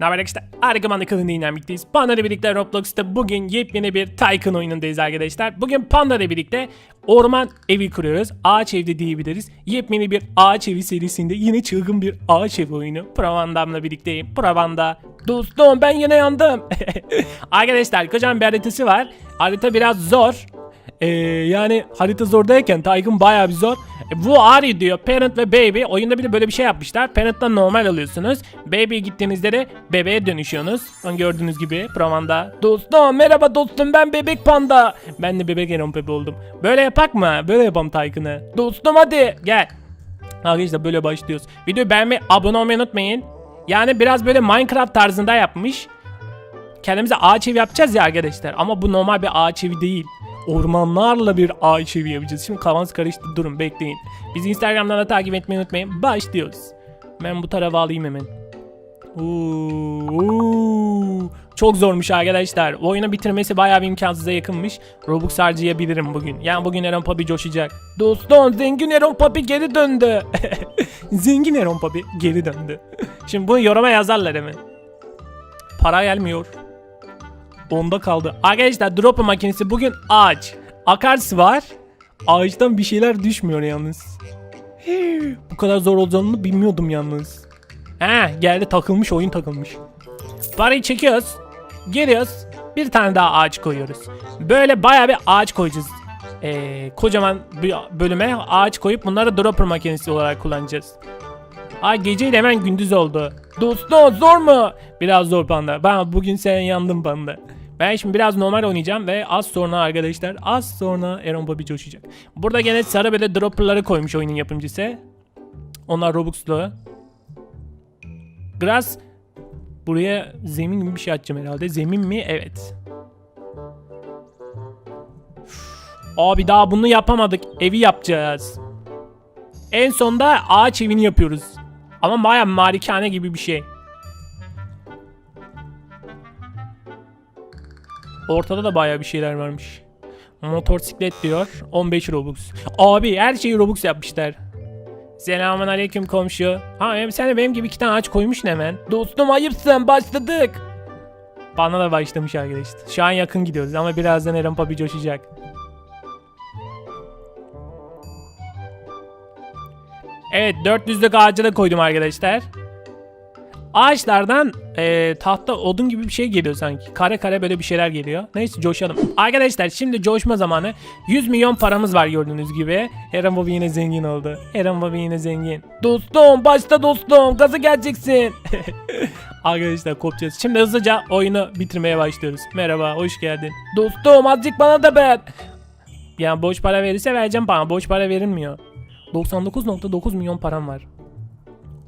Ne arkadaşlar? Arkaman kanalında yine birlikteyiz. Panda ile birlikte Roblox'ta bugün yepyeni bir Tycoon oyunundayız arkadaşlar. Bugün Panda ile birlikte orman evi kuruyoruz. Ağaç evde diyebiliriz. Yepyeni bir ağaç evi serisinde yine çılgın bir ağaç evi oyunu. Pravandam'la birlikteyim. Pravanda. Dostum ben yine yandım. arkadaşlar kocaman bir haritası var. Harita biraz zor. Ee, yani harita zordayken Tycoon bayağı bir zor. Bu are diyor parent ve baby. Oyunda bir de böyle bir şey yapmışlar. Parent'tan normal alıyorsunuz. Baby'ye gittiğinizde de bebeğe dönüşüyorsunuz. Hani gördüğünüz gibi provanda. Dostum merhaba dostum ben bebek panda. Ben de bebek Eron Pepe oldum. Böyle yapak mı? Böyle yapalım Tycoon'ı. Dostum hadi gel. Arkadaşlar böyle başlıyoruz. Videoyu beğenmeyi, abone olmayı unutmayın. Yani biraz böyle Minecraft tarzında yapmış. Kendimize ağaç evi yapacağız ya arkadaşlar. Ama bu normal bir ağaç evi değil. Ormanlarla bir evi yapacağız. Şimdi kafanız karıştı durun bekleyin. Bizi Instagram'dan da takip etmeyi unutmayın. Başlıyoruz. Ben bu tarafa alayım hemen. Oo. Çok zormuş arkadaşlar. Bu oyunu bitirmesi bayağı bir imkansıza yakınmış. Robux harcayabilirim bugün. Yani bugün Aaron Papi coşacak. Dostum zengin Aaron Papi geri döndü. zengin Aaron Papi geri döndü. Şimdi bunu yoruma yazarlar hemen. Para gelmiyor. Onda kaldı. Arkadaşlar drop makinesi bugün ağaç. Akarsı var. Ağaçtan bir şeyler düşmüyor yalnız. Bu kadar zor olacağını bilmiyordum yalnız. He geldi takılmış oyun takılmış. Parayı çekiyoruz. Geliyoruz. Bir tane daha ağaç koyuyoruz. Böyle baya bir ağaç koyacağız. Ee, kocaman bir bölüme ağaç koyup bunları dropper makinesi olarak kullanacağız. Ay geceyle hemen gündüz oldu. Dostum zor mu? Biraz zor panda. Ben bugün sen yandım panda. Ben şimdi biraz normal oynayacağım ve az sonra arkadaşlar az sonra Aaron Bobby coşacak. Burada gene sarı böyle dropperları koymuş oyunun yapımcısı. Onlar Robux'lu. Grass buraya zemin gibi bir şey atacağım herhalde. Zemin mi? Evet. Abi daha bunu yapamadık. Evi yapacağız. En sonda ağaç evini yapıyoruz. Ama baya malikane gibi bir şey. Ortada da baya bir şeyler varmış. Motosiklet diyor. 15 Robux. Abi her şeyi Robux yapmışlar. Selamun aleyküm komşu. Ha sen de benim gibi iki tane ağaç koymuşsun hemen. Dostum ayıpsın başladık. Bana da başlamış arkadaşlar. Şu an yakın gidiyoruz ama birazdan Eren Papi coşacak. Evet 400'lük ağacı da koydum arkadaşlar. Ağaçlardan eee, tahta odun gibi bir şey geliyor sanki. Kare kare böyle bir şeyler geliyor. Neyse coşalım. Arkadaşlar şimdi coşma zamanı. 100 milyon paramız var gördüğünüz gibi. Eren Bobby yine zengin oldu. Eren Bobby yine zengin. Dostum başta dostum gazı geleceksin. Arkadaşlar kopacağız. Şimdi hızlıca oyunu bitirmeye başlıyoruz. Merhaba hoş geldin. Dostum azıcık bana da ver. Yani boş para verirse vereceğim bana. Boş para verilmiyor. 99.9 milyon param var.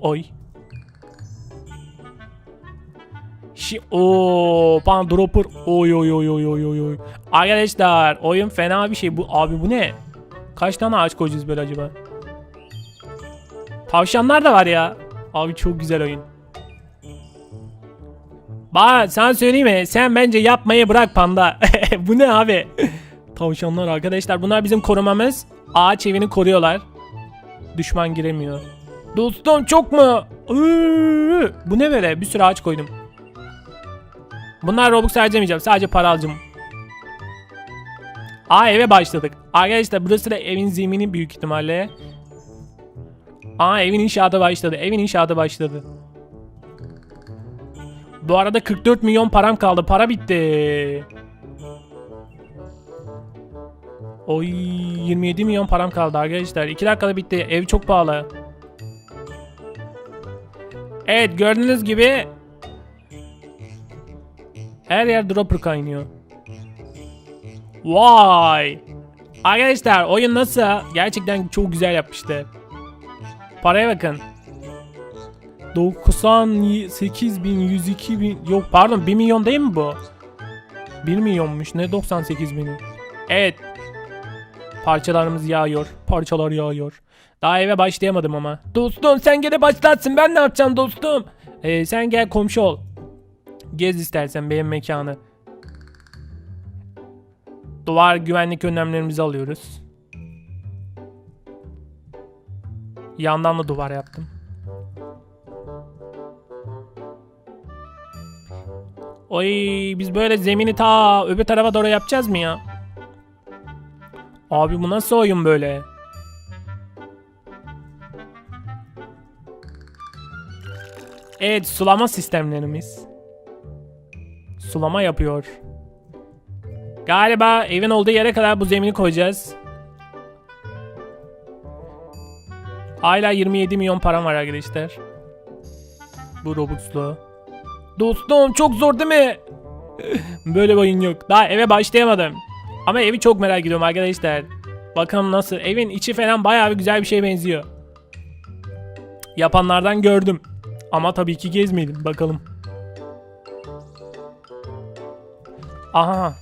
Oy. Şi o pan dropper. Oy oy oy oy oy oy oy. Arkadaşlar oyun fena bir şey bu. Abi bu ne? Kaç tane ağaç koyacağız böyle acaba? Tavşanlar da var ya. Abi çok güzel oyun. Bak sen söyleyeyim mi? Sen bence yapmayı bırak panda. bu ne abi? Tavşanlar arkadaşlar bunlar bizim korumamız. Ağaç evini koruyorlar. Düşman giremiyor. Dostum çok mu? Iıı, bu ne böyle? Bir sürü ağaç koydum. Bunlar Robux harcamayacağım. Sadece para alacağım. Aa eve başladık. Arkadaşlar burası da evin zemini büyük ihtimalle. Aa evin inşaatı başladı. Evin inşaatı başladı. Bu arada 44 milyon param kaldı. Para bitti. Oy 27 milyon param kaldı arkadaşlar. 2 dakikada bitti. Ev çok pahalı. Evet gördüğünüz gibi her yer dropper kaynıyor. Vay. Arkadaşlar oyun nasıl? Gerçekten çok güzel yapmıştı. Paraya bakın. 98 bin, 102 bin, yok pardon 1 milyon değil mi bu? 1 milyonmuş ne 98 bini. Evet. Parçalarımız yağıyor. Parçalar yağıyor. Daha eve başlayamadım ama. Dostum sen gene başlatsın ben ne yapacağım dostum? Ee, sen gel komşu ol. Gez istersen benim mekanı. Duvar güvenlik önlemlerimizi alıyoruz. Yandan da duvar yaptım. Oy biz böyle zemini ta öbür tarafa doğru yapacağız mı ya? Abi bu nasıl oyun böyle? Evet sulama sistemlerimiz. Sulama yapıyor. Galiba evin olduğu yere kadar bu zemini koyacağız. Hala 27 milyon param var arkadaşlar. Bu Robux'lu. Dostum çok zor değil mi? Böyle bir oyun yok. Daha eve başlayamadım. Ama evi çok merak ediyorum arkadaşlar. Bakalım nasıl. Evin içi falan bayağı bir güzel bir şeye benziyor. Yapanlardan gördüm. Ama tabii ki gezmedim. Bakalım. Aha.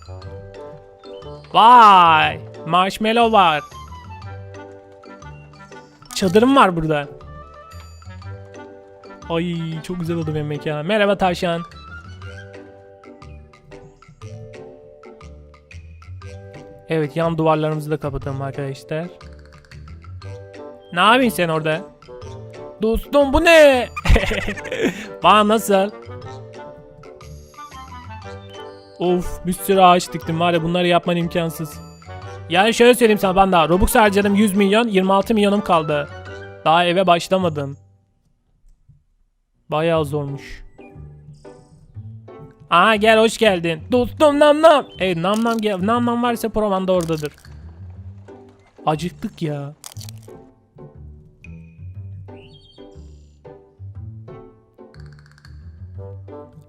Vay. Marshmallow var. Çadırım var burada. Ay çok güzel oldu benim mekan. Merhaba tavşan. Evet yan duvarlarımızı da kapatalım arkadaşlar. Ne yapıyorsun sen orada? Dostum bu ne? Bana nasıl? Of bir sürü ağaç diktim var ya bunları yapman imkansız. Yani şöyle söyleyeyim sana ben daha Robux harcadım 100 milyon 26 milyonum kaldı. Daha eve başlamadım. Bayağı zormuş. Aa gel hoş geldin. Dostum nam nam. Evet nam nam gel. Nam nam varsa Proman da oradadır. Acıktık ya.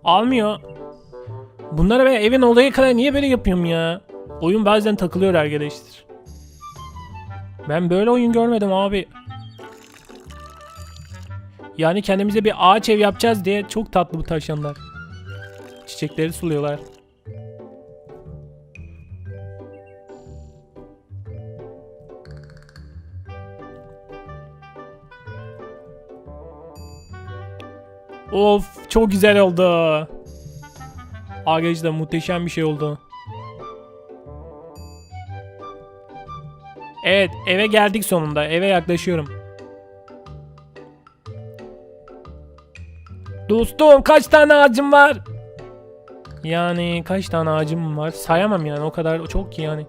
Almıyor. Bunları ben evin olayı kadar niye böyle yapıyorum ya? Oyun bazen takılıyor arkadaşlar. Ben böyle oyun görmedim abi. Yani kendimize bir ağaç ev yapacağız diye çok tatlı bu tavşanlar. Çiçekleri suluyorlar. Of çok güzel oldu. Arkadaşlar muhteşem bir şey oldu. Evet eve geldik sonunda. Eve yaklaşıyorum. Dostum kaç tane ağacım var? Yani kaç tane ağacım var? Sayamam yani o kadar çok ki yani.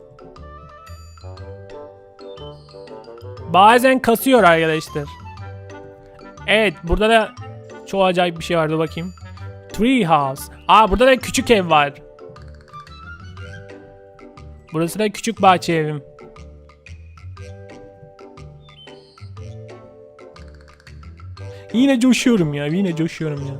Bazen kasıyor arkadaşlar. Evet burada da çok acayip bir şey vardı bakayım. Tree house. Aa burada da küçük ev var. Burası da küçük bahçe evim. Yine coşuyorum ya. Yine coşuyorum ya.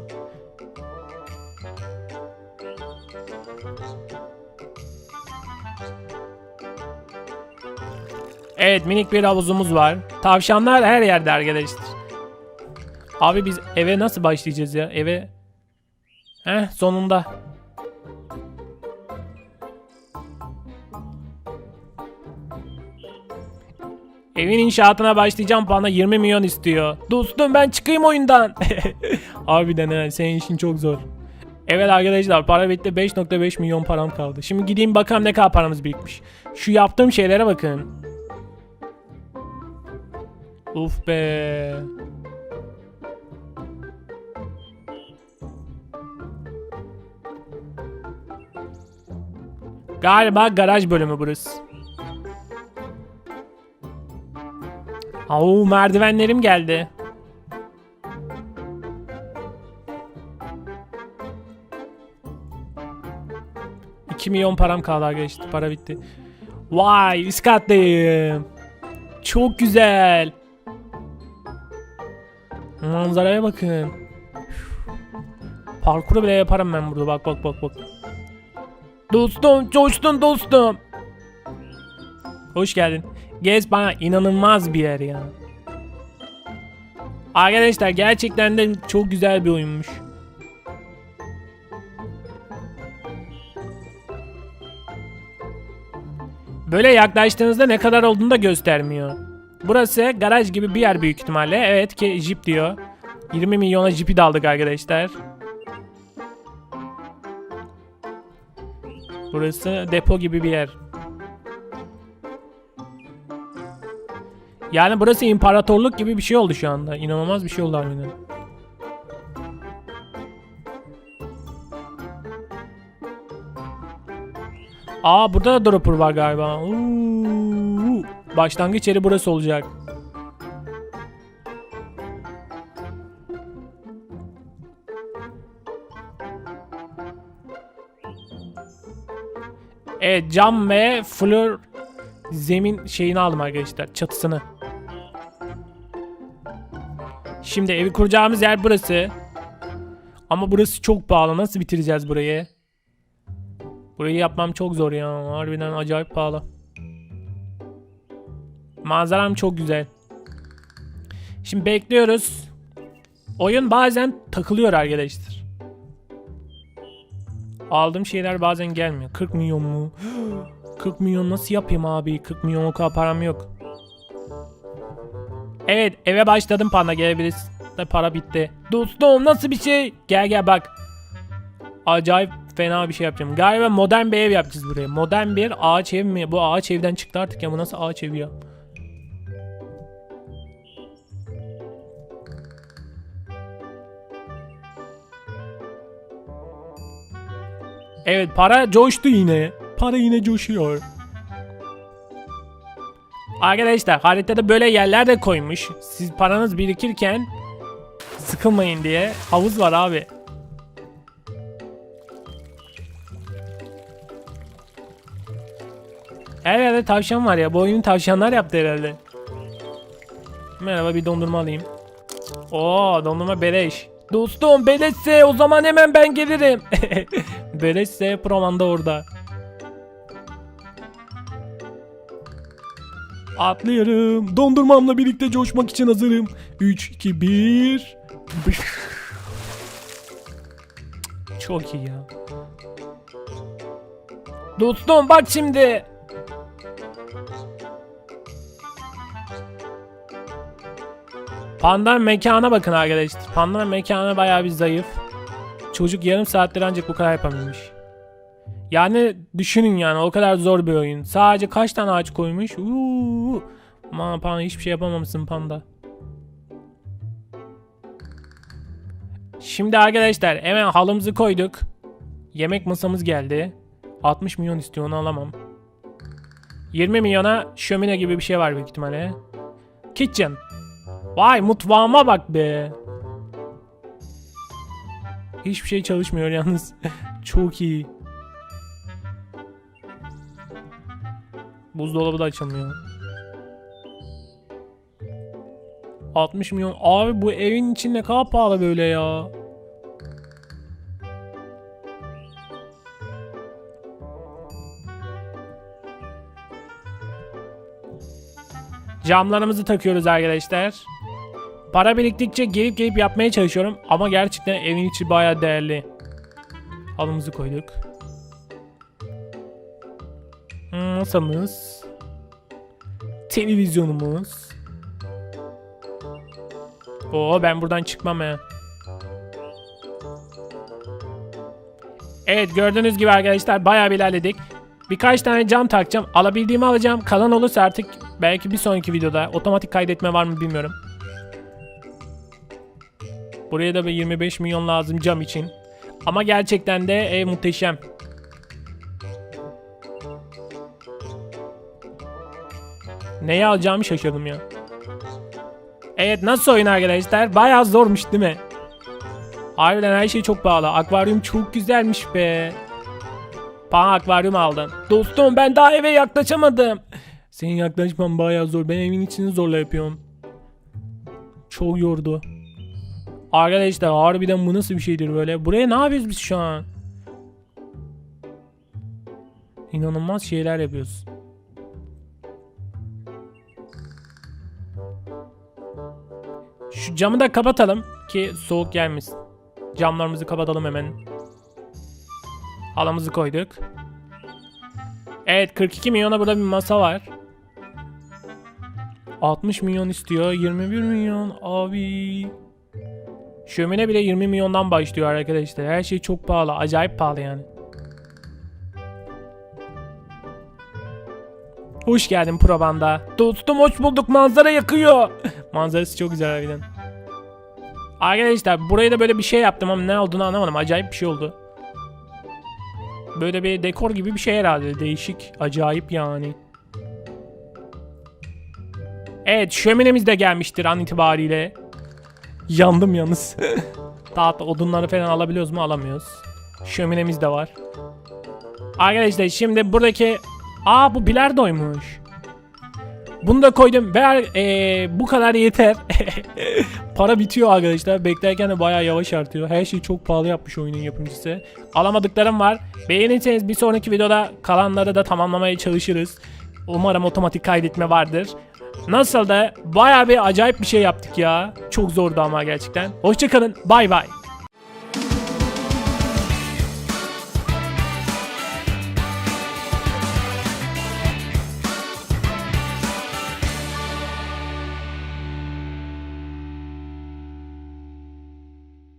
Evet minik bir havuzumuz var. Tavşanlar her yerde arkadaşlar. Abi biz eve nasıl başlayacağız ya? Eve... Heh sonunda. Evin inşaatına başlayacağım bana 20 milyon istiyor. Dostum ben çıkayım oyundan. Harbiden ha senin işin çok zor. Evet arkadaşlar para bitti 5.5 milyon param kaldı. Şimdi gideyim bakalım ne kadar paramız birikmiş. Şu yaptığım şeylere bakın. Uf be. Galiba garaj bölümü burası. Oo merdivenlerim geldi. İki milyon param kaldı arkadaşlar. Para bitti. Vay üst kattayım. Çok güzel. Manzaraya bakın. Parkuru bile yaparım ben burada. Bak bak bak bak. Dostum coştun dostum. Hoş geldin. Gez bana inanılmaz bir yer ya. Arkadaşlar gerçekten de çok güzel bir oyunmuş. Böyle yaklaştığınızda ne kadar olduğunu da göstermiyor. Burası garaj gibi bir yer büyük ihtimalle. Evet ki Jeep diyor. 20 milyona Jeep'i de aldık arkadaşlar. Burası depo gibi bir yer. Yani burası imparatorluk gibi bir şey oldu şu anda. İnanılmaz bir şey oldu harbiden. Aa burada da dropper var galiba. Oo, başlangıç yeri burası olacak. Evet cam ve flor zemin şeyini aldım arkadaşlar çatısını. Şimdi evi kuracağımız yer burası. Ama burası çok pahalı. Nasıl bitireceğiz burayı? Burayı yapmam çok zor ya. Harbiden acayip pahalı. Manzaram çok güzel. Şimdi bekliyoruz. Oyun bazen takılıyor arkadaşlar. Aldığım şeyler bazen gelmiyor. 40 milyon mu? 40 milyon nasıl yapayım abi? 40 milyon o kadar param yok. Evet eve başladım panda gelebiliriz. Da para bitti. Dostum nasıl bir şey? Gel gel bak. Acayip fena bir şey yapacağım. Galiba modern bir ev yapacağız buraya. Modern bir ağaç ev mi? Bu ağaç evden çıktı artık ya. Bu nasıl ağaç evi ya? Evet para coştu yine. Para yine coşuyor. Arkadaşlar haritada böyle yerler de koymuş. Siz paranız birikirken sıkılmayın diye. Havuz var abi. Her yerde tavşan var ya. Bu oyunu tavşanlar yaptı herhalde. Merhaba bir dondurma alayım. Oo dondurma beleş. Dostum beleşse o zaman hemen ben gelirim. beleşse Proman da orada. Atlıyorum. Dondurmamla birlikte coşmak için hazırım. 3, 2, 1. Çok iyi ya. Dostum bak şimdi. Pandanın mekana bakın arkadaşlar. Pandanın mekanı bayağı bir zayıf. Çocuk yarım saattir ancak bu kadar yapabilmiş. Yani düşünün yani o kadar zor bir oyun. Sadece kaç tane ağaç koymuş? Uuu. Aman panda hiçbir şey yapamamışsın panda. Şimdi arkadaşlar hemen halımızı koyduk. Yemek masamız geldi. 60 milyon istiyor onu alamam. 20 milyona şömine gibi bir şey var büyük ihtimalle. Kitchen. Vay mutfağıma bak be. Hiçbir şey çalışmıyor yalnız. Çok iyi. Buzdolabı da açılmıyor. 60 milyon. Abi bu evin içi ne kadar pahalı böyle ya. Camlarımızı takıyoruz arkadaşlar. Para biriktikçe gelip gelip yapmaya çalışıyorum ama gerçekten evin içi bayağı değerli. Halımızı koyduk. Masamız. Televizyonumuz. Oo ben buradan çıkmam ya. Evet gördüğünüz gibi arkadaşlar bayağı bir ilerledik. Birkaç tane cam takacağım. Alabildiğimi alacağım. Kalan olursa artık belki bir sonraki videoda otomatik kaydetme var mı bilmiyorum. Buraya da bir 25 milyon lazım cam için. Ama gerçekten de ev muhteşem. Neyi alacağımı şaşırdım ya. Evet nasıl oyun arkadaşlar? Bayağı zormuş değil mi? Harbiden her şey çok pahalı. Akvaryum çok güzelmiş be. Pan akvaryum aldım. Dostum ben daha eve yaklaşamadım. Senin yaklaşman bayağı zor. Ben evin içini zorla yapıyorum. Çok yordu. Arkadaşlar harbiden bu nasıl bir şeydir böyle? Buraya ne yapıyoruz biz şu an? İnanılmaz şeyler yapıyoruz. Şu camı da kapatalım ki soğuk gelmesin. Camlarımızı kapatalım hemen. Halımızı koyduk. Evet 42 milyona burada bir masa var. 60 milyon istiyor. 21 milyon abi. Şömine bile 20 milyondan başlıyor arkadaşlar. Her şey çok pahalı. Acayip pahalı yani. Hoş geldin Probanda. Dostum hoş bulduk. Manzara yakıyor. Manzarası çok güzel harbiden. Arkadaşlar buraya da böyle bir şey yaptım ama ne olduğunu anlamadım. Acayip bir şey oldu. böyle bir dekor gibi bir şey herhalde. Değişik, acayip yani. Evet şöminemiz de gelmiştir an itibariyle. Yandım yalnız. Tahta odunları falan alabiliyoruz mu? Alamıyoruz. Şöminemiz de var. Arkadaşlar şimdi buradaki... Aa bu bilardoymuş. Bunu da koydum. Ve eee, bu kadar yeter. Para bitiyor arkadaşlar. Beklerken de bayağı yavaş artıyor. Her şeyi çok pahalı yapmış oyunun yapımcısı. Alamadıklarım var. Beğenirseniz bir sonraki videoda kalanları da tamamlamaya çalışırız. Umarım otomatik kaydetme vardır. Nasıl da bayağı bir acayip bir şey yaptık ya. Çok zordu ama gerçekten. Hoşçakalın. Bay bay.